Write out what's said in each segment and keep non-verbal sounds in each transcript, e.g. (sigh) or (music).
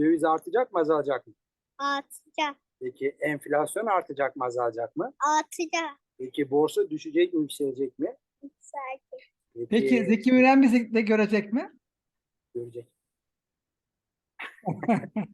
Döviz artacak mı azalacak mı? Artacak. Peki enflasyon artacak mı azalacak mı? Artacak. Peki borsa düşecek mi yükselecek mi? Yükselecek. Peki Zeki Müren bizi de görecek mi? Görecek. (laughs)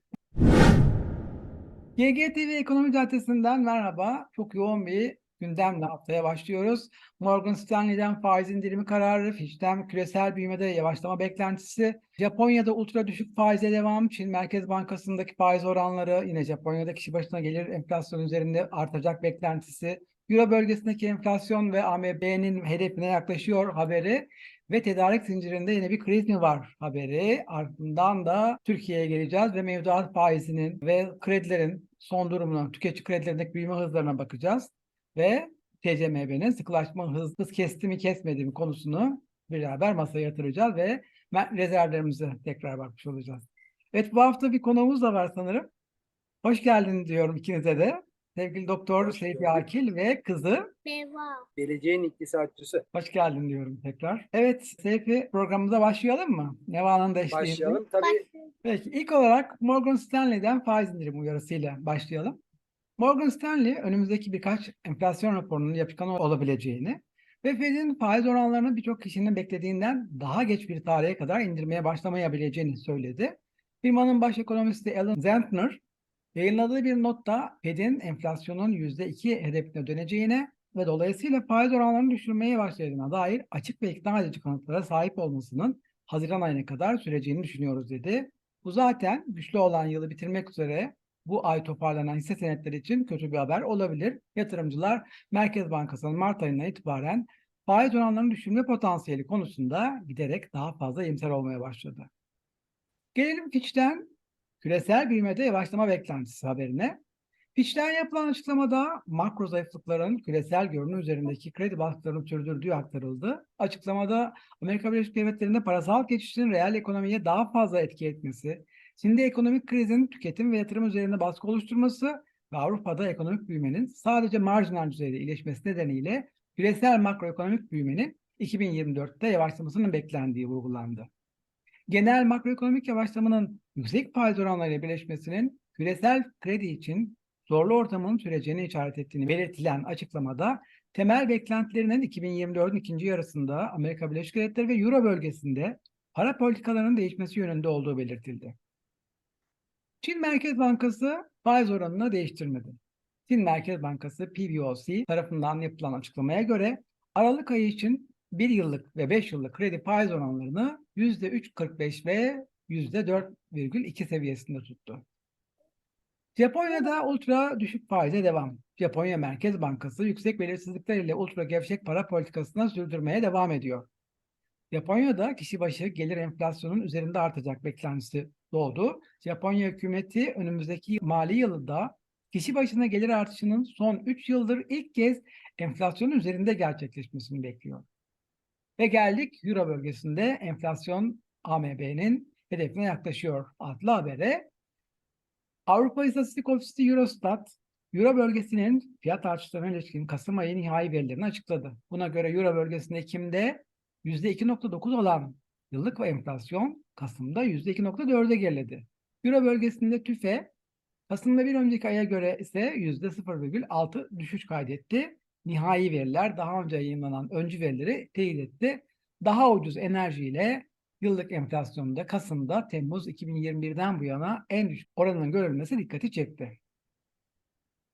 GGTV Ekonomi Caddesi'nden merhaba. Çok yoğun bir gündemle haftaya başlıyoruz. Morgan Stanley'den faiz indirimi kararı, Fitch'ten küresel büyümede yavaşlama beklentisi, Japonya'da ultra düşük faize devam, Çin Merkez Bankası'ndaki faiz oranları, yine Japonya'da kişi başına gelir enflasyon üzerinde artacak beklentisi, Euro bölgesindeki enflasyon ve AMB'nin hedefine yaklaşıyor haberi ve tedarik zincirinde yine bir kriz mi var haberi. Ardından da Türkiye'ye geleceğiz ve mevduat faizinin ve kredilerin son durumuna, tüketici kredilerindeki büyüme hızlarına bakacağız. Ve TCMB'nin sıkılaşma hız, hız kesti mi kesmedi mi konusunu beraber masaya yatıracağız ve rezervlerimize tekrar bakmış olacağız. Evet bu hafta bir konuğumuz da var sanırım. Hoş geldin diyorum ikinize de. Sevgili Doktor Seyfi. Akil ve kızı Meva. Geleceğin iktisatçısı. Hoş geldin diyorum tekrar. Evet Seyfi programımıza başlayalım mı? Neva'nın da eşliğinde. Başlayalım. Tabii Başlıyor. Peki ilk olarak Morgan Stanley'den faiz indirim uyarısıyla başlayalım. Morgan Stanley önümüzdeki birkaç enflasyon raporunun yapışkan olabileceğini ve Fed'in faiz oranlarını birçok kişinin beklediğinden daha geç bir tarihe kadar indirmeye başlamayabileceğini söyledi. Firmanın baş ekonomisti Alan Zentner yayınladığı bir notta Fed'in enflasyonun %2 hedefine döneceğine ve dolayısıyla faiz oranlarını düşürmeye başladığına dair açık ve ikna edici kanıtlara sahip olmasının Haziran ayına kadar süreceğini düşünüyoruz dedi. Bu zaten güçlü olan yılı bitirmek üzere bu ay toparlanan hisse senetleri için kötü bir haber olabilir. Yatırımcılar Merkez Bankası'nın Mart ayından itibaren faiz oranlarını düşürme potansiyeli konusunda giderek daha fazla iyimser olmaya başladı. Gelelim Fitch'ten küresel büyümede yavaşlama beklentisi haberine. Fitch'ten yapılan açıklamada makro zayıflıkların küresel görünüm üzerindeki kredi baskılarını sürdürdüğü aktarıldı. Açıklamada Amerika Birleşik Devletleri'nde parasal geçişin reel ekonomiye daha fazla etki etmesi, Çin'de ekonomik krizin tüketim ve yatırım üzerinde baskı oluşturması ve Avrupa'da ekonomik büyümenin sadece marjinal düzeyde iyileşmesi nedeniyle küresel makroekonomik büyümenin 2024'te yavaşlamasının beklendiği vurgulandı. Genel makroekonomik yavaşlamanın yüksek faiz oranlarıyla birleşmesinin küresel kredi için zorlu ortamın süreceğini işaret ettiğini belirtilen açıklamada temel beklentilerinin 2024'ün ikinci yarısında Amerika Birleşik Devletleri ve Euro bölgesinde para politikalarının değişmesi yönünde olduğu belirtildi. Çin Merkez Bankası faiz oranını değiştirmedi. Çin Merkez Bankası PBOC tarafından yapılan açıklamaya göre Aralık ayı için 1 yıllık ve 5 yıllık kredi faiz oranlarını %3.45 ve %4,2 seviyesinde tuttu. Japonya'da ultra düşük faize devam. Japonya Merkez Bankası yüksek belirsizlikler ile ultra gevşek para politikasına sürdürmeye devam ediyor. Japonya'da kişi başı gelir enflasyonun üzerinde artacak beklentisi doğdu. Japonya hükümeti önümüzdeki mali yılda kişi başına gelir artışının son 3 yıldır ilk kez enflasyonun üzerinde gerçekleşmesini bekliyor. Ve geldik Euro bölgesinde enflasyon AMB'nin hedefine yaklaşıyor adlı habere. Avrupa İstatistik Ofisi Eurostat, Euro bölgesinin fiyat artışlarına ilişkin Kasım ayı nihai verilerini açıkladı. Buna göre Euro bölgesinde Ekim'de %2.9 olan yıllık enflasyon Kasım'da %2.4'e geriledi. Euro bölgesinde TÜFE Kasım'da bir önceki aya göre ise %0,6 düşüş kaydetti. Nihai veriler daha önce yayınlanan öncü verileri teyit etti. Daha ucuz enerjiyle yıllık enflasyonda Kasım'da Temmuz 2021'den bu yana en düşük oranının görülmesi dikkati çekti.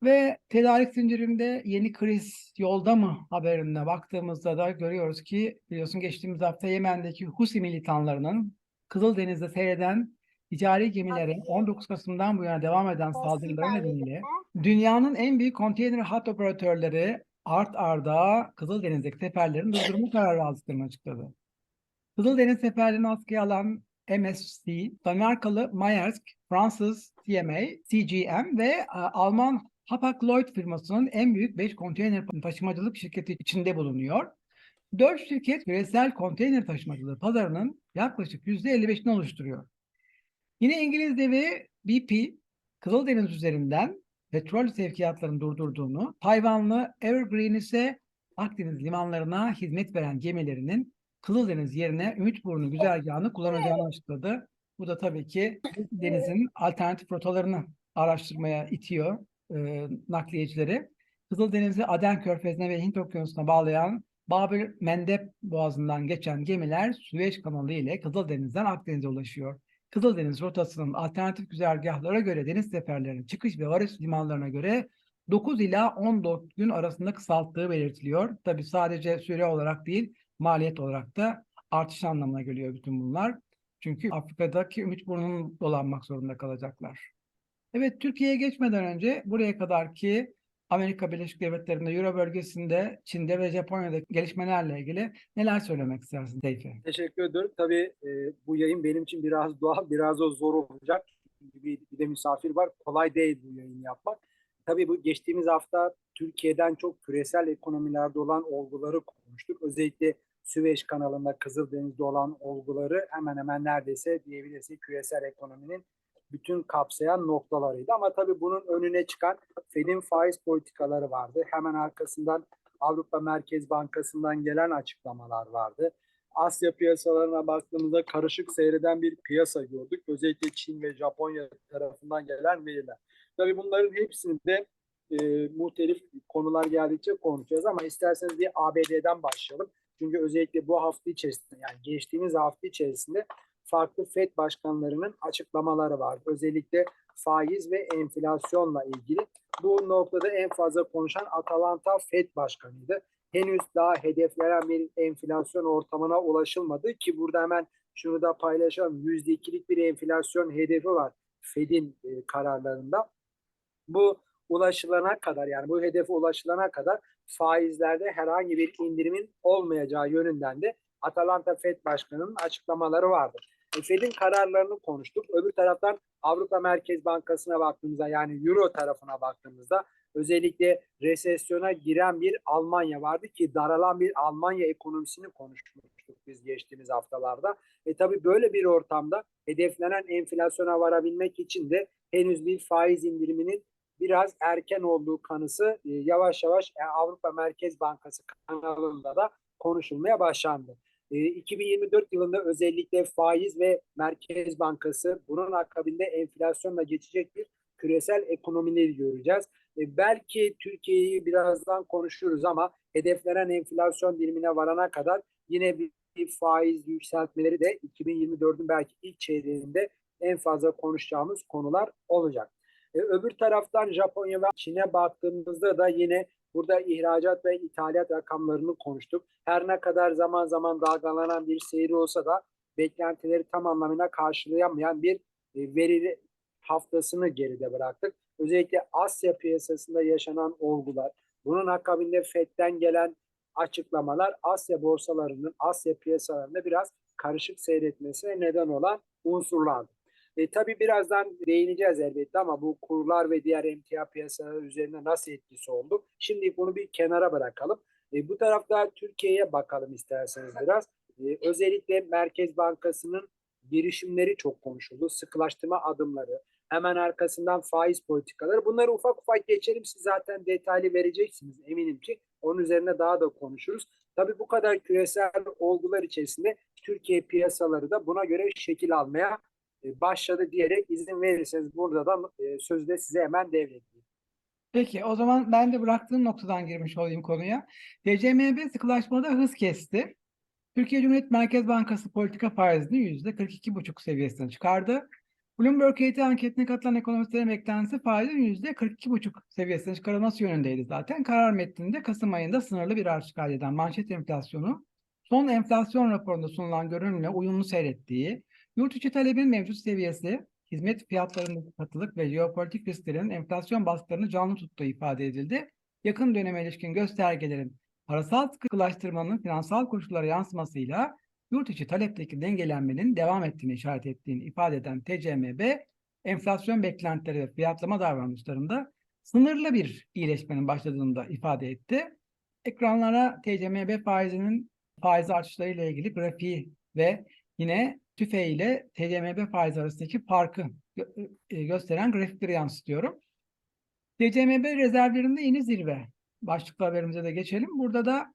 Ve tedarik zincirinde yeni kriz yolda mı haberine baktığımızda da görüyoruz ki biliyorsun geçtiğimiz hafta Yemen'deki Husi militanlarının Kızıldeniz'de seyreden ticari gemilere 19 Kasım'dan bu yana devam eden saldırıları nedeniyle dünyanın en büyük konteyner hat operatörleri art arda Kızıldeniz'deki seferlerin durdurma kararı aldıklarını açıkladı. Kızıldeniz seferlerini askıya alan MSC, Danimarkalı Maersk, Fransız CMA, CGM ve e, Alman Hapag-Lloyd firmasının en büyük 5 konteyner taşımacılık şirketi içinde bulunuyor. 4 şirket küresel konteyner taşımacılığı pazarının yaklaşık %55'ini oluşturuyor. Yine İngiliz devi BP, Kızıldeniz üzerinden petrol sevkiyatlarını durdurduğunu, Tayvanlı Evergreen ise Akdeniz limanlarına hizmet veren gemilerinin Kızıldeniz yerine Ümitburnu güzergahını kullanacağını açıkladı. Bu da tabii ki denizin alternatif rotalarını araştırmaya itiyor e, nakliyecileri. Kızıldeniz'i Aden Körfezi'ne ve Hint Okyanusu'na bağlayan Babül Mendeb Boğazı'ndan geçen gemiler Süveyş kanalı ile Kızıldeniz'den Akdeniz'e ulaşıyor. Kızıldeniz rotasının alternatif güzergahlara göre deniz seferlerinin çıkış ve varış limanlarına göre 9 ila 14 gün arasında kısalttığı belirtiliyor. Tabii sadece süre olarak değil, maliyet olarak da artış anlamına geliyor bütün bunlar. Çünkü Afrika'daki ümit burnunu dolanmak zorunda kalacaklar. Evet, Türkiye'ye geçmeden önce buraya kadar ki Amerika Birleşik Devletleri'nde, Euro bölgesinde, Çin'de ve Japonya'da gelişmelerle ilgili neler söylemek istersin Seyfi? Teşekkür ederim. Tabii e, bu yayın benim için biraz doğal, biraz da zor olacak. Bir, bir de misafir var. Kolay değil bu yayını yapmak. Tabii bu geçtiğimiz hafta Türkiye'den çok küresel ekonomilerde olan olguları konuştuk. Özellikle Süveyş kanalında Kızıldeniz'de olan olguları hemen hemen neredeyse diyebilirsek küresel ekonominin bütün kapsayan noktalarıydı. Ama tabii bunun önüne çıkan Fed'in faiz politikaları vardı. Hemen arkasından Avrupa Merkez Bankası'ndan gelen açıklamalar vardı. Asya piyasalarına baktığımızda karışık seyreden bir piyasa gördük. Özellikle Çin ve Japonya tarafından gelen veriler. Tabii bunların hepsini de e, muhtelif konular geldikçe konuşacağız ama isterseniz bir ABD'den başlayalım. Çünkü özellikle bu hafta içerisinde yani geçtiğimiz hafta içerisinde farklı FED başkanlarının açıklamaları vardı. Özellikle faiz ve enflasyonla ilgili. Bu noktada en fazla konuşan Atalanta FED başkanıydı. Henüz daha hedeflenen bir enflasyon ortamına ulaşılmadı ki burada hemen şunu da paylaşalım. %2'lik bir enflasyon hedefi var Fed'in e, kararlarında. Bu ulaşılana kadar yani bu hedefe ulaşılana kadar faizlerde herhangi bir indirimin olmayacağı yönünden de Atalanta Fed Başkanı'nın açıklamaları vardı. Fed'in kararlarını konuştuk. Öbür taraftan Avrupa Merkez Bankası'na baktığımızda yani Euro tarafına baktığımızda özellikle resesyona giren bir Almanya vardı ki daralan bir Almanya ekonomisini konuşmuştuk biz geçtiğimiz haftalarda. E tabi böyle bir ortamda hedeflenen enflasyona varabilmek için de henüz bir faiz indiriminin biraz erken olduğu kanısı e, yavaş yavaş e, Avrupa Merkez Bankası kanalında da konuşulmaya başlandı. E, 2024 yılında özellikle faiz ve Merkez Bankası bunun akabinde enflasyonla geçecek bir küresel ekonomileri göreceğiz. E, belki Türkiye'yi birazdan konuşuruz ama hedeflenen enflasyon dilimine varana kadar yine bir, faiz yükseltmeleri de 2024'ün belki ilk çeyreğinde en fazla konuşacağımız konular olacak. E, öbür taraftan Japonya ve Çin'e baktığımızda da yine burada ihracat ve ithalat rakamlarını konuştuk. Her ne kadar zaman zaman dalgalanan bir seyri olsa da beklentileri tam anlamıyla karşılayamayan bir e, veri haftasını geride bıraktık. Özellikle Asya piyasasında yaşanan olgular, bunun akabinde FED'den gelen açıklamalar Asya borsalarının, Asya piyasalarında biraz karışık seyretmesine neden olan unsurlardı. E, tabii birazdan değineceğiz elbette ama bu kurlar ve diğer emtia piyasaları üzerinde nasıl etkisi oldu? Şimdi bunu bir kenara bırakalım. E, bu tarafta Türkiye'ye bakalım isterseniz biraz. E, özellikle Merkez Bankası'nın girişimleri çok konuşuldu. Sıkılaştırma adımları, hemen arkasından faiz politikaları. Bunları ufak ufak geçelim. Siz zaten detaylı vereceksiniz eminim ki. Onun üzerine daha da konuşuruz. Tabii bu kadar küresel olgular içerisinde Türkiye piyasaları da buna göre şekil almaya başladı diyerek izin verirseniz burada da e, sözü de size hemen devredeyim. Peki o zaman ben de bıraktığım noktadan girmiş olayım konuya. TCMB sıkılaşmada hız kesti. Türkiye Cumhuriyet Merkez Bankası politika faizini %42,5 seviyesine çıkardı. Bloomberg KT anketine katılan ekonomistlerin beklentisi faizin %42,5 seviyesine çıkarılması yönündeydi zaten. Karar metninde Kasım ayında sınırlı bir artış kaydeden manşet enflasyonu son enflasyon raporunda sunulan görünümle uyumlu seyrettiği, yurt içi talebin mevcut seviyesi, hizmet fiyatlarındaki katılık ve jeopolitik risklerin enflasyon baskılarını canlı tuttuğu ifade edildi. Yakın döneme ilişkin göstergelerin parasal sıkılaştırmanın finansal koşullara yansımasıyla yurt içi talepteki dengelenmenin devam ettiğini işaret ettiğini ifade eden TCMB, enflasyon beklentileri ve fiyatlama davranışlarında sınırlı bir iyileşmenin başladığını da ifade etti. Ekranlara TCMB faizinin faiz artışlarıyla ilgili grafiği ve yine TÜFE ile TCMB faiz arasındaki farkı e, gösteren grafikleri yansıtıyorum. TCMB rezervlerinde yeni zirve. Başlıklı haberimize de geçelim. Burada da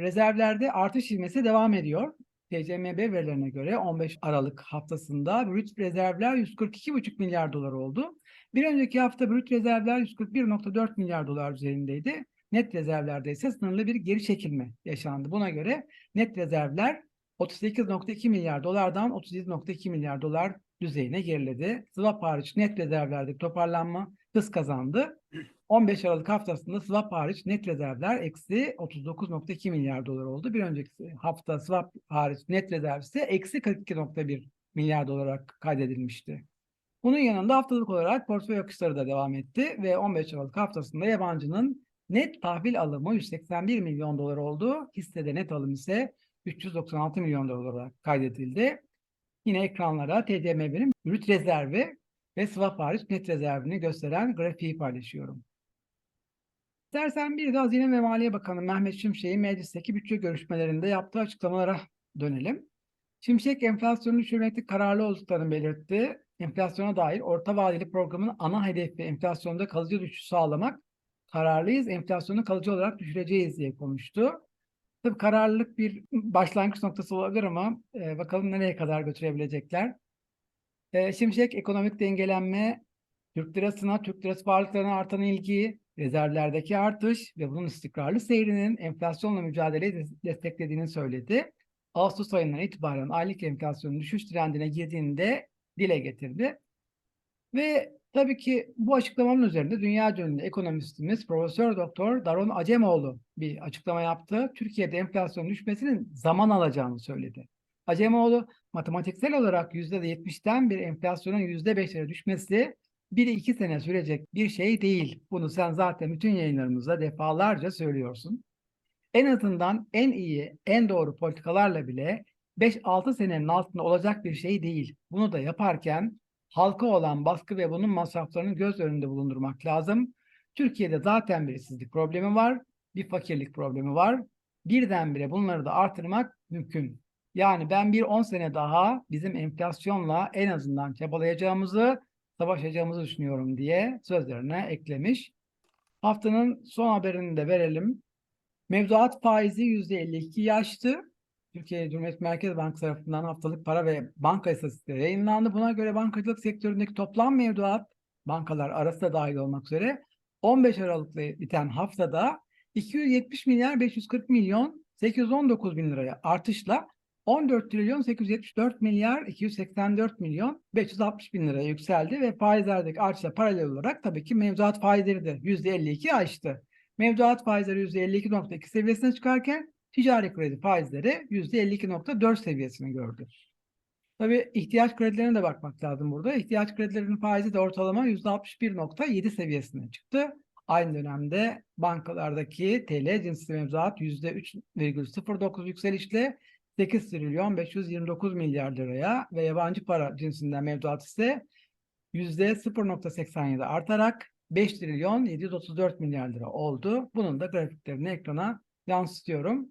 rezervlerde artış ivmesi devam ediyor. TCMB verilerine göre 15 Aralık haftasında brüt rezervler 142,5 milyar dolar oldu. Bir önceki hafta brüt rezervler 141,4 milyar dolar üzerindeydi. Net rezervlerde ise sınırlı bir geri çekilme yaşandı. Buna göre net rezervler 38,2 milyar dolardan 37,2 milyar dolar düzeyine geriledi. Swap hariç net rezervlerdeki toparlanma hız kazandı. 15 Aralık haftasında swap hariç net rezervler eksi 39,2 milyar dolar oldu. Bir önceki hafta swap hariç net rezerv ise eksi 42,1 milyar dolar olarak kaydedilmişti. Bunun yanında haftalık olarak portföy akışları da devam etti ve 15 Aralık haftasında yabancının net tahvil alımı 181 milyon dolar oldu. Hissede net alım ise 396 milyon dolar olarak kaydedildi. Yine ekranlara TCMB'nin brüt rezervi ve swap hariç net rezervini gösteren grafiği paylaşıyorum. İstersen bir de Hazine ve Maliye Bakanı Mehmet Şimşek'in meclisteki bütçe görüşmelerinde yaptığı açıklamalara dönelim. Şimşek enflasyonu düşürmekte kararlı olduklarını belirtti. Enflasyona dair orta vadeli programın ana hedefi enflasyonda kalıcı düşüş sağlamak. Kararlıyız, enflasyonu kalıcı olarak düşüreceğiz diye konuştu. Tabii kararlılık bir başlangıç noktası olabilir ama e, bakalım nereye kadar götürebilecekler. E, Şimşek ekonomik dengelenme, Türk lirasına, Türk lirası varlıklarına artan ilgi, rezervlerdeki artış ve bunun istikrarlı seyrinin enflasyonla mücadeleyi des- desteklediğini söyledi. Ağustos ayından itibaren aylık enflasyonun düşüş trendine girdiğini de dile getirdi. Ve tabii ki bu açıklamanın üzerinde dünya ünlü ekonomistimiz Profesör Doktor Daron Acemoğlu bir açıklama yaptı. Türkiye'de enflasyonun düşmesinin zaman alacağını söyledi. Acemoğlu matematiksel olarak %70'ten bir enflasyonun %5'lere düşmesi 1-2 sene sürecek bir şey değil. Bunu sen zaten bütün yayınlarımızda defalarca söylüyorsun. En azından en iyi, en doğru politikalarla bile 5-6 senenin altında olacak bir şey değil. Bunu da yaparken halka olan baskı ve bunun masraflarını göz önünde bulundurmak lazım. Türkiye'de zaten bir işsizlik problemi var, bir fakirlik problemi var. Birdenbire bunları da artırmak mümkün. Yani ben bir 10 sene daha bizim enflasyonla en azından çabalayacağımızı, savaşacağımızı düşünüyorum diye sözlerine eklemiş. Haftanın son haberini de verelim. Mevduat faizi %52'yi aştı. Türkiye Cumhuriyet Merkez Bankası tarafından haftalık para ve banka istatistikleri yayınlandı. Buna göre bankacılık sektöründeki toplam mevduat bankalar arası da dahil olmak üzere 15 Aralık'ta biten haftada 270 milyar 540 milyon 819 bin liraya artışla 14 trilyon 874 milyar 284 milyon 560 bin liraya yükseldi ve faizlerdeki artışla paralel olarak tabii ki mevduat faizleri de %52 aştı. Mevduat faizleri %52.2 seviyesine çıkarken ticari kredi faizleri %52.4 seviyesini gördü. Tabii ihtiyaç kredilerine de bakmak lazım burada. İhtiyaç kredilerinin faizi de ortalama %61.7 seviyesine çıktı. Aynı dönemde bankalardaki TL cinsi mevduat %3,09 yükselişle 8 trilyon 529 milyar liraya ve yabancı para cinsinden mevduat ise %0.87 artarak 5 trilyon 734 milyar lira oldu. Bunun da grafiklerini ekrana yansıtıyorum.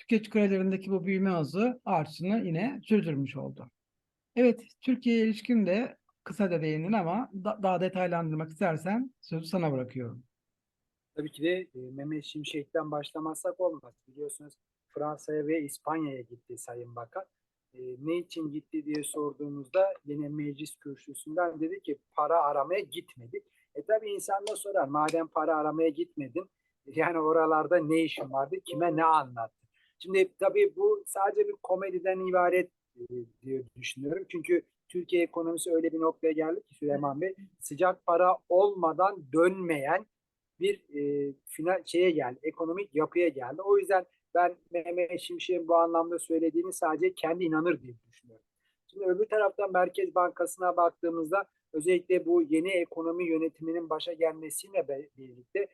Tüketici kredilerindeki bu büyüme hızı artışını yine sürdürmüş oldu. Evet, Türkiye'ye ilişkin de kısa da değindin ama da- daha detaylandırmak istersen sözü sana bırakıyorum. Tabii ki de e, Mehmet Şimşek'ten başlamazsak olmaz. Biliyorsunuz Fransa'ya ve İspanya'ya gitti Sayın Bakan. E, ne için gitti diye sorduğumuzda yine meclis kürsüsünden dedi ki para aramaya gitmedik. E tabii insan da sorar madem para aramaya gitmedin yani oralarda ne işin vardı kime ne anlattı. Şimdi tabii bu sadece bir komediden ibaret e, diye düşünüyorum. Çünkü Türkiye ekonomisi öyle bir noktaya geldi ki Süleyman Bey sıcak para olmadan dönmeyen bir e, final şeye geldi, ekonomik yapıya geldi. O yüzden ben Mehmet Şimşek'in bu anlamda söylediğini sadece kendi inanır diye düşünüyorum. Şimdi öbür taraftan Merkez Bankası'na baktığımızda özellikle bu yeni ekonomi yönetiminin başa gelmesiyle birlikte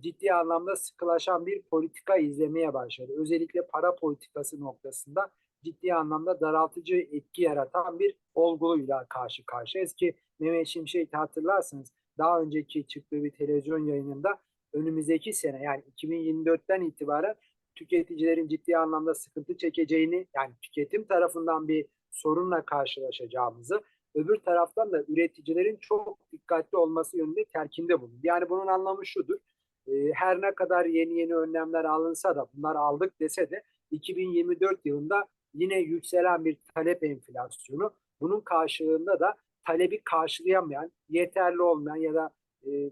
ciddi anlamda sıkılaşan bir politika izlemeye başladı. Özellikle para politikası noktasında ciddi anlamda daraltıcı etki yaratan bir olguyla karşı karşıyayız ki Mehmet Şimşek'i hatırlarsınız daha önceki çıktığı bir televizyon yayınında önümüzdeki sene yani 2024'ten itibaren tüketicilerin ciddi anlamda sıkıntı çekeceğini yani tüketim tarafından bir sorunla karşılaşacağımızı öbür taraftan da üreticilerin çok dikkatli olması yönünde telkinde bulundu. Yani bunun anlamı şudur. E, Her ne kadar yeni yeni önlemler alınsa da bunlar aldık dese de 2024 yılında yine yükselen bir talep enflasyonu. Bunun karşılığında da talebi karşılayamayan, yeterli olmayan ya da e,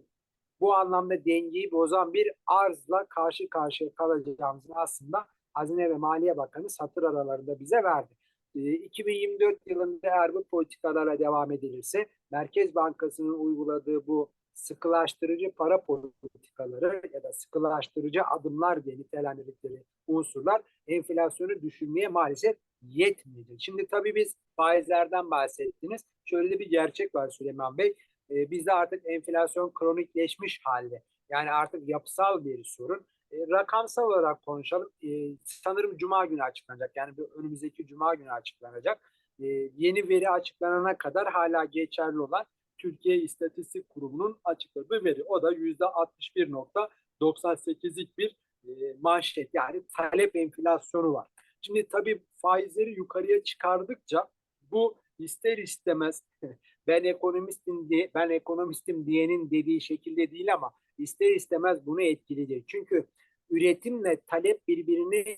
bu anlamda dengeyi bozan bir arzla karşı karşıya kalacağımızı aslında Hazine ve Maliye Bakanı satır aralarında bize verdi. E, 2024 yılında eğer bu politikalara devam edilirse Merkez Bankası'nın uyguladığı bu sıkılaştırıcı para politikaları ya da sıkılaştırıcı adımlar diye nitelendirdikleri unsurlar enflasyonu düşürmeye maalesef yetmeyecek. Şimdi tabii biz faizlerden bahsettiniz. Şöyle bir gerçek var Süleyman Bey. Ee, bizde artık enflasyon kronikleşmiş halde. Yani artık yapısal bir sorun. Ee, rakamsal olarak konuşalım. Ee, sanırım Cuma günü açıklanacak. Yani bu önümüzdeki Cuma günü açıklanacak. Ee, yeni veri açıklanana kadar hala geçerli olan Türkiye İstatistik Kurumu'nun açıkladığı veri. O da %61.98'lik bir e, manşet yani talep enflasyonu var. Şimdi tabii faizleri yukarıya çıkardıkça bu ister istemez (laughs) ben ekonomistim diye ben ekonomistim diyenin dediği şekilde değil ama ister istemez bunu etkileyecek. Çünkü üretimle talep birbirini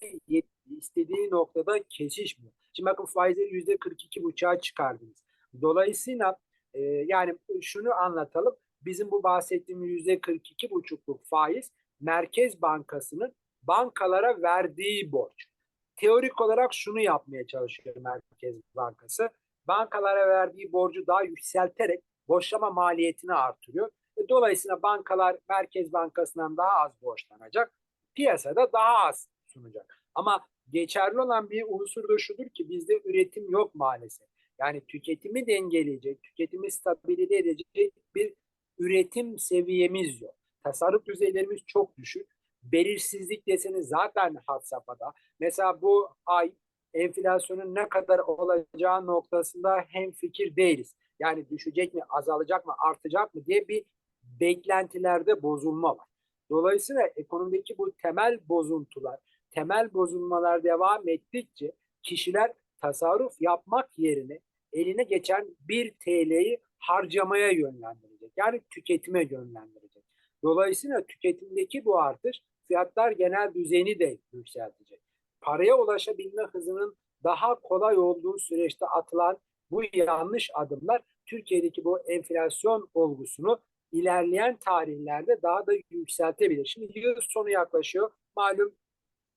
istediği noktada kesişmiyor. Şimdi bakın faizleri yüzde 42 buçuğa çıkardınız. Dolayısıyla e, yani şunu anlatalım. Bizim bu bahsettiğimiz yüzde 42 buçukluk faiz Merkez Bankası'nın bankalara verdiği borç. Teorik olarak şunu yapmaya çalışıyor Merkez Bankası. Bankalara verdiği borcu daha yükselterek borçlama maliyetini artırıyor. E, Dolayısıyla bankalar Merkez Bankası'ndan daha az borçlanacak. Piyasada daha az sunacak. Ama geçerli olan bir unsur da şudur ki bizde üretim yok maalesef. Yani tüketimi dengeleyecek, tüketimi stabilize edecek bir üretim seviyemiz yok. Tasarruf düzeylerimiz çok düşük. Belirsizlik deseni zaten had safhada. Mesela bu ay enflasyonun ne kadar olacağı noktasında hem fikir değiliz. Yani düşecek mi, azalacak mı, artacak mı diye bir beklentilerde bozulma var. Dolayısıyla ekonomideki bu temel bozuntular, temel bozulmalar devam ettikçe kişiler tasarruf yapmak yerine eline geçen 1 TL'yi harcamaya yönlendirecek. Yani tüketime yönlendirecek. Dolayısıyla tüketimdeki bu artış fiyatlar genel düzeni de yükseltecek. Paraya ulaşabilme hızının daha kolay olduğu süreçte atılan bu yanlış adımlar Türkiye'deki bu enflasyon olgusunu ilerleyen tarihlerde daha da yükseltebilir. Şimdi yıl sonu yaklaşıyor. Malum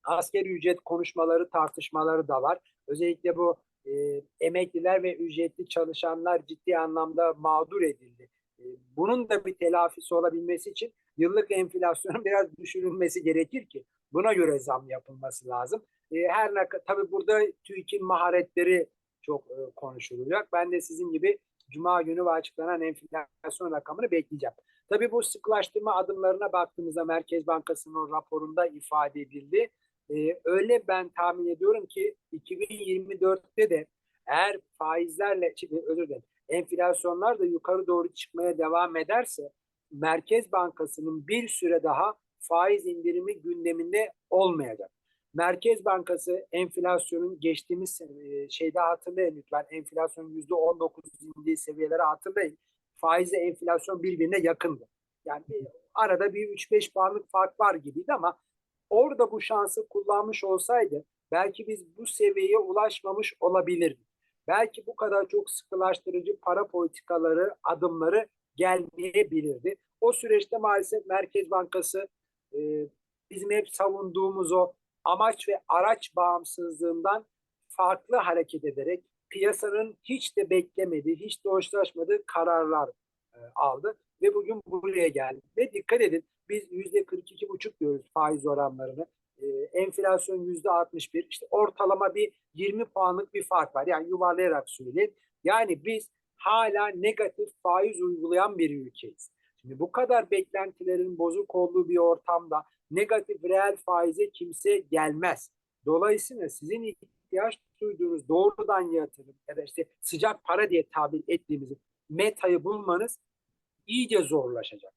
askeri ücret konuşmaları, tartışmaları da var. Özellikle bu e, emekliler ve ücretli çalışanlar ciddi anlamda mağdur edildi. E, bunun da bir telafisi olabilmesi için yıllık enflasyonun (laughs) biraz düşürülmesi gerekir ki buna göre zam yapılması lazım. E, her ne tabii burada TÜİK'in maharetleri çok e, konuşulacak. Ben de sizin gibi Cuma günü açıklanan enflasyon rakamını bekleyeceğim. Tabii bu sıklaştırma adımlarına baktığımızda Merkez Bankası'nın raporunda ifade edildi. Ee, öyle ben tahmin ediyorum ki 2024'te de eğer faizlerle, özür dilerim, enflasyonlar da yukarı doğru çıkmaya devam ederse Merkez Bankası'nın bir süre daha faiz indirimi gündeminde olmayacak. Merkez Bankası enflasyonun geçtiğimiz e, şeyde hatırlayın lütfen enflasyon yüzde 19 indiği seviyeleri hatırlayın. Faizle enflasyon birbirine yakındı. Yani arada bir 3-5 puanlık fark var gibiydi ama orada bu şansı kullanmış olsaydı belki biz bu seviyeye ulaşmamış olabilirdik. Belki bu kadar çok sıkılaştırıcı para politikaları, adımları gelmeyebilirdi. O süreçte maalesef Merkez Bankası e, bizim hep savunduğumuz o amaç ve araç bağımsızlığından farklı hareket ederek piyasanın hiç de beklemediği, hiç de hoşlaşmadığı kararlar e, aldı ve bugün buraya geldi. Ve dikkat edin biz yüzde 42,5 diyoruz faiz oranlarını. E, enflasyon yüzde 61. İşte ortalama bir 20 puanlık bir fark var. Yani yuvarlayarak söyleyeyim. Yani biz hala negatif faiz uygulayan bir ülkeyiz. Şimdi bu kadar beklentilerin bozuk olduğu bir ortamda negatif reel faize kimse gelmez. Dolayısıyla sizin ihtiyaç duyduğunuz doğrudan yatırım ya da işte sıcak para diye tabir ettiğimiz metayı bulmanız iyice zorlaşacak.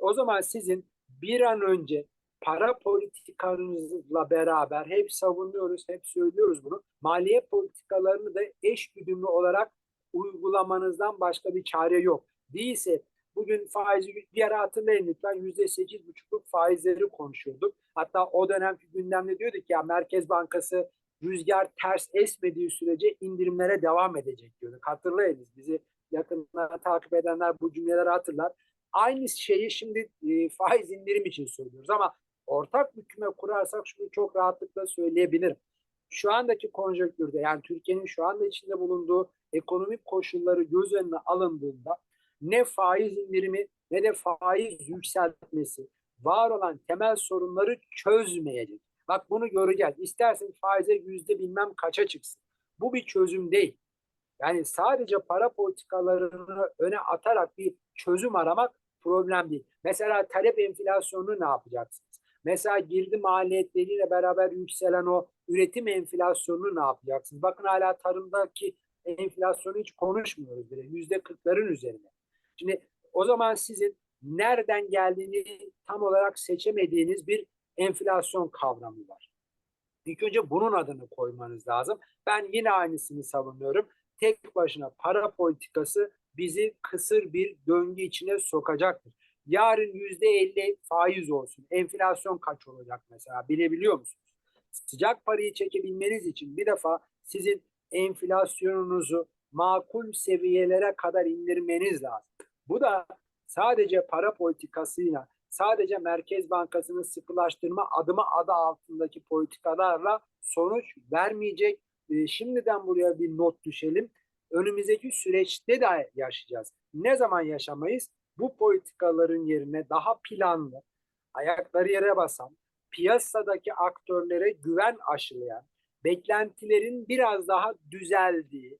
O zaman sizin bir an önce para politikanızla beraber hep savunuyoruz, hep söylüyoruz bunu. Maliye politikalarını da eş güdümlü olarak uygulamanızdan başka bir çare yok. Değilse bugün faizi bir ara hatırlayın lütfen yüzde sekiz buçukluk faizleri konuşuyorduk. Hatta o dönemki gündemde diyorduk ya Merkez Bankası rüzgar ters esmediği sürece indirimlere devam edecek diyorduk. Hatırlayınız bizi yakından takip edenler bu cümleleri hatırlar. Aynı şeyi şimdi e, faiz indirim için söylüyoruz ama ortak bir küme kurarsak şunu çok rahatlıkla söyleyebilirim. Şu andaki konjonktürde yani Türkiye'nin şu anda içinde bulunduğu ekonomik koşulları göz önüne alındığında ne faiz indirimi ne de faiz yükseltmesi var olan temel sorunları çözmeyecek. Bak bunu göreceğiz. İstersen faize yüzde bilmem kaça çıksın. Bu bir çözüm değil. Yani sadece para politikalarını öne atarak bir çözüm aramak problem değil. Mesela talep enflasyonunu ne yapacaksınız? Mesela girdi maliyetleriyle beraber yükselen o üretim enflasyonunu ne yapacaksınız? Bakın hala tarımdaki enflasyonu hiç konuşmuyoruz bile. Yüzde kırkların üzerinde. Şimdi o zaman sizin nereden geldiğini tam olarak seçemediğiniz bir enflasyon kavramı var. İlk önce bunun adını koymanız lazım. Ben yine aynısını savunuyorum. Tek başına para politikası bizi kısır bir döngü içine sokacaktır. Yarın yüzde elli faiz olsun. Enflasyon kaç olacak mesela bilebiliyor musunuz? Sıcak parayı çekebilmeniz için bir defa sizin enflasyonunuzu makul seviyelere kadar indirmeniz lazım. Bu da sadece para politikasıyla, sadece Merkez Bankası'nın sıkılaştırma adımı adı altındaki politikalarla sonuç vermeyecek. E, şimdiden buraya bir not düşelim. Önümüzdeki süreçte de yaşayacağız. Ne zaman yaşamayız? Bu politikaların yerine daha planlı, ayakları yere basan, piyasadaki aktörlere güven aşılayan, beklentilerin biraz daha düzeldiği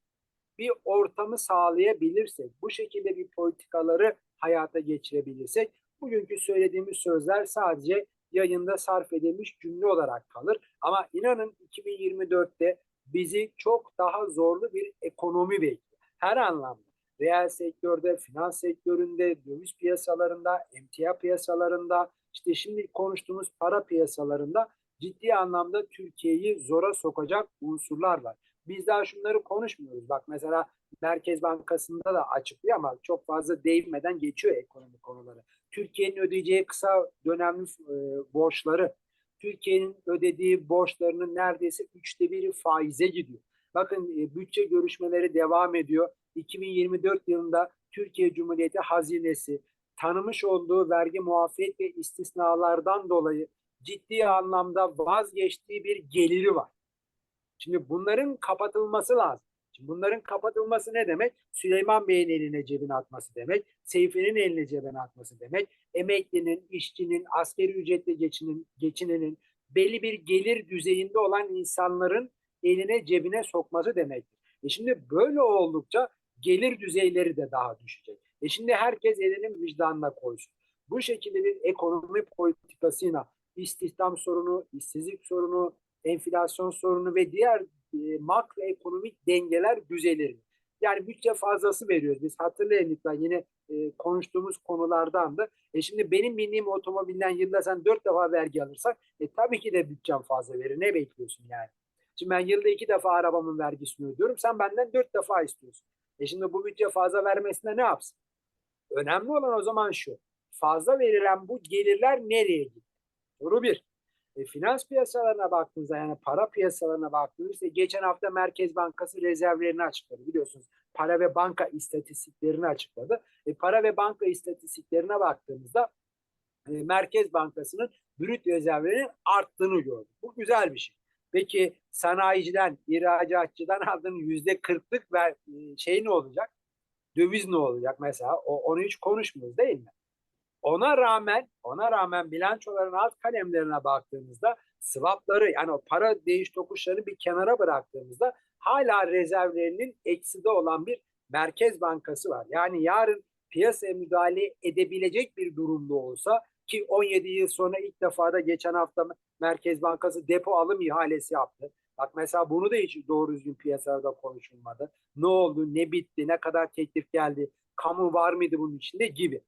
bir ortamı sağlayabilirsek, bu şekilde bir politikaları hayata geçirebilirsek, bugünkü söylediğimiz sözler sadece yayında sarf edilmiş cümle olarak kalır. Ama inanın 2024'te bizi çok daha zorlu bir ekonomi bekliyor. Her anlamda. Reel sektörde, finans sektöründe, döviz piyasalarında, emtia piyasalarında, işte şimdi konuştuğumuz para piyasalarında ciddi anlamda Türkiye'yi zora sokacak unsurlar var. Biz daha şunları konuşmuyoruz. Bak mesela Merkez Bankası'nda da açıklıyor ama çok fazla değinmeden geçiyor ekonomi konuları. Türkiye'nin ödeyeceği kısa dönemli e, borçları, Türkiye'nin ödediği borçlarının neredeyse üçte biri faize gidiyor. Bakın e, bütçe görüşmeleri devam ediyor. 2024 yılında Türkiye Cumhuriyeti hazinesi tanımış olduğu vergi muafiyet ve istisnalardan dolayı ciddi anlamda vazgeçtiği bir geliri var. Şimdi bunların kapatılması lazım. Şimdi bunların kapatılması ne demek? Süleyman Bey'in eline cebine atması demek. Seyfi'nin eline cebine atması demek. Emeklinin, işçinin, askeri ücretle geçinin, geçinenin, belli bir gelir düzeyinde olan insanların eline cebine sokması demektir. E şimdi böyle oldukça gelir düzeyleri de daha düşecek. E şimdi herkes elinin vicdanına koysun. Bu şekilde bir ekonomi politikasıyla istihdam sorunu, işsizlik sorunu, enflasyon sorunu ve diğer e, makroekonomik dengeler düzelir. Yani bütçe fazlası veriyoruz. Biz hatırlayın lütfen yine e, konuştuğumuz konulardan da. E şimdi benim bindiğim otomobilden yılda sen dört defa vergi alırsak e, tabii ki de bütçem fazla verir. Ne bekliyorsun yani? Şimdi ben yılda iki defa arabamın vergisini ödüyorum. Sen benden dört defa istiyorsun. E şimdi bu bütçe fazla vermesine ne yapsın? Önemli olan o zaman şu. Fazla verilen bu gelirler nereye gidiyor? Soru bir. E, finans piyasalarına baktığınızda yani para piyasalarına baktığınızda geçen hafta Merkez Bankası rezervlerini açıkladı biliyorsunuz. Para ve banka istatistiklerini açıkladı. E, para ve banka istatistiklerine baktığımızda e, Merkez Bankası'nın brüt rezervlerinin arttığını gördük. Bu güzel bir şey. Peki sanayiciden, ihracatçıdan aldığın yüzde kırklık e, şey ne olacak? Döviz ne olacak mesela? O, onu hiç konuşmuyoruz değil mi? Ona rağmen ona rağmen bilançoların alt kalemlerine baktığımızda swapları yani o para değiş tokuşlarını bir kenara bıraktığımızda hala rezervlerinin ekside olan bir merkez bankası var. Yani yarın piyasaya müdahale edebilecek bir durumda olsa ki 17 yıl sonra ilk defa da geçen hafta Merkez Bankası depo alım ihalesi yaptı. Bak mesela bunu da hiç doğru düzgün piyasada konuşulmadı. Ne oldu, ne bitti, ne kadar teklif geldi, kamu var mıydı bunun içinde gibi.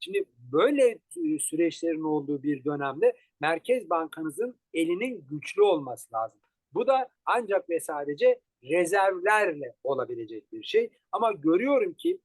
Şimdi böyle süreçlerin olduğu bir dönemde Merkez Bankanızın elinin güçlü olması lazım. Bu da ancak ve sadece rezervlerle olabilecek bir şey. Ama görüyorum ki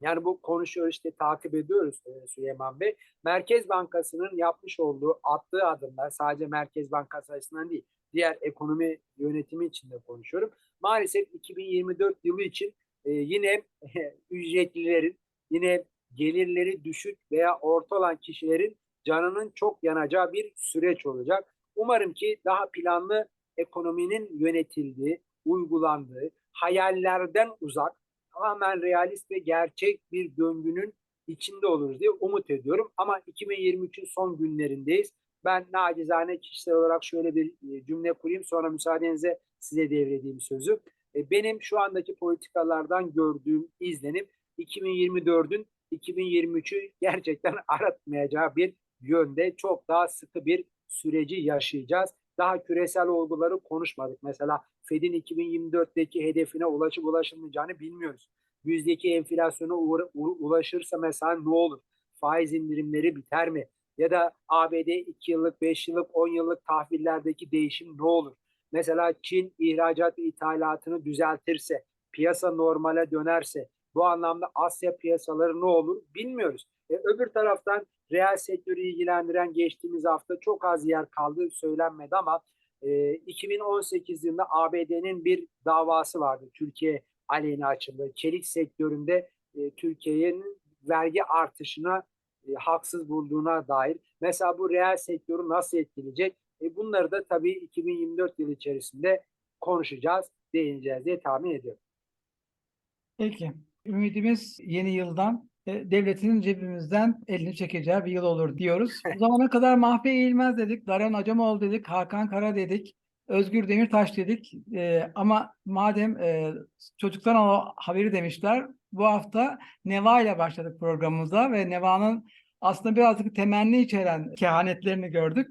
yani bu konuşuyoruz işte takip ediyoruz Süleyman Bey. Merkez Bankası'nın yapmış olduğu attığı adımlar sadece Merkez Bankası açısından değil diğer ekonomi yönetimi için de konuşuyorum. Maalesef 2024 yılı için e, yine (laughs) ücretlilerin, yine gelirleri düşük veya orta olan kişilerin canının çok yanacağı bir süreç olacak. Umarım ki daha planlı ekonominin yönetildiği, uygulandığı, hayallerden uzak, tamamen realist ve gerçek bir döngünün içinde oluruz diye umut ediyorum. Ama 2023'ün son günlerindeyiz. Ben nacizane kişisel olarak şöyle bir e, cümle kurayım sonra müsaadenizle size devredeyim sözü. E, Benim şu andaki politikalardan gördüğüm izlenim 2024'ün 2023'ü gerçekten (laughs) aratmayacağı bir yönde çok daha sıkı bir süreci yaşayacağız. Daha küresel olguları konuşmadık. Mesela Fed'in 2024'teki hedefine ulaşıp ulaşılmayacağını bilmiyoruz. Yüzdeki enflasyona ulaşırsa mesela ne olur? Faiz indirimleri biter mi? Ya da ABD 2 yıllık, 5 yıllık, 10 yıllık tahvillerdeki değişim ne olur? Mesela Çin ihracat ithalatını düzeltirse, piyasa normale dönerse, bu anlamda Asya piyasaları ne olur bilmiyoruz. E, öbür taraftan reel sektörü ilgilendiren geçtiğimiz hafta çok az yer kaldı söylenmedi ama e, 2018 yılında ABD'nin bir davası vardı Türkiye aleyhine açıldı. Çelik sektöründe e, Türkiye'nin vergi artışına e, haksız bulduğuna dair. Mesela bu reel sektörü nasıl etkileyecek? E, bunları da tabii 2024 yılı içerisinde konuşacağız, değineceğiz diye tahmin ediyorum. Peki. Ümidimiz yeni yıldan e, devletin cebimizden elini çekeceği bir yıl olur diyoruz. (laughs) Bu zamana kadar Mahfi Eğilmez dedik, Daran Acemoğlu dedik, Hakan Kara dedik, Özgür Demirtaş dedik. E, ama madem e, çocuktan o haberi demişler, bu hafta Neva ile başladık programımıza ve Neva'nın aslında birazcık temenni içeren kehanetlerini gördük.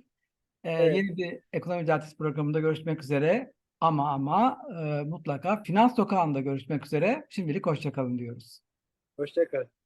E, Evet. Yeni bir ekonomi caddesi programında görüşmek üzere. Ama ama e, mutlaka Finans Sokağı'nda görüşmek üzere. Şimdilik hoşça kalın diyoruz. Hoşçakalın.